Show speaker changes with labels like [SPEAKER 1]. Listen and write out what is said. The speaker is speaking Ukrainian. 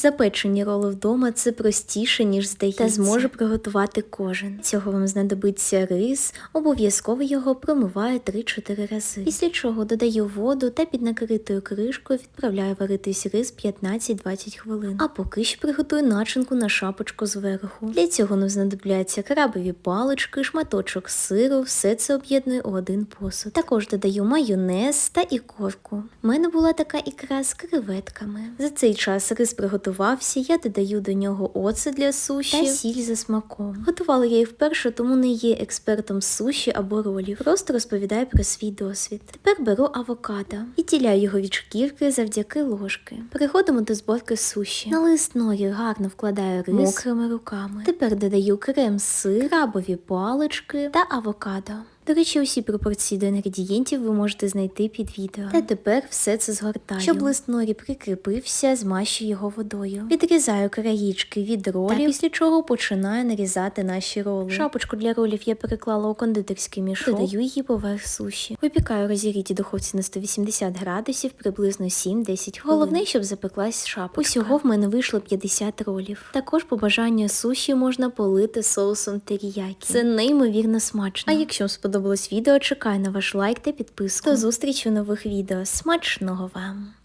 [SPEAKER 1] Запечені роли вдома це простіше, ніж здається, та зможе приготувати кожен. Цього вам знадобиться рис, обов'язково його промиваю 3-4 рази. Після чого додаю воду та під накритою кришкою відправляю варитись рис 15-20 хвилин. А поки що приготую начинку на шапочку зверху. Для цього нам знадобляться крабові палички, шматочок сиру, все це об'єдную у один посуд. Також додаю майонез та ікорку. У мене була така ікра з креветками. За цей час рис приготувався, я додаю до нього оцет для суші та сіль за смаком. Готувала я їх вперше, тому не є експертом суші або ролів. Просто розповідаю про свій досвід. Тепер беру авокадо, відділяю його від шкірки завдяки ложки. Переходимо до зборки суші. На лист ноги гарно вкладаю рис мокрими руками. Тепер додаю крем сир, крабові палички та авокадо. До речі, усі пропорції до інгредієнтів ви можете знайти під відео. Та тепер все це згортаю. Щоб лист норі прикріпився, змащую його водою. Відрізаю країчки від ролів, та після чого починаю нарізати наші роли. Шапочку для ролів я переклала у кондитерський мішок, додаю її поверх суші. Випікаю в розігрітій духовці на 180 градусів приблизно 7-10 хвилин. Головне, щоб запеклась шапочка. Усього в мене вийшло 50 ролів. Також по бажанню суші можна полити соусом теріякі. Це неймовірно смачно. А якщо вам сподобалось відео, чекаю на ваш лайк та підписку. До зустрічі у нових відео. Смачного вам!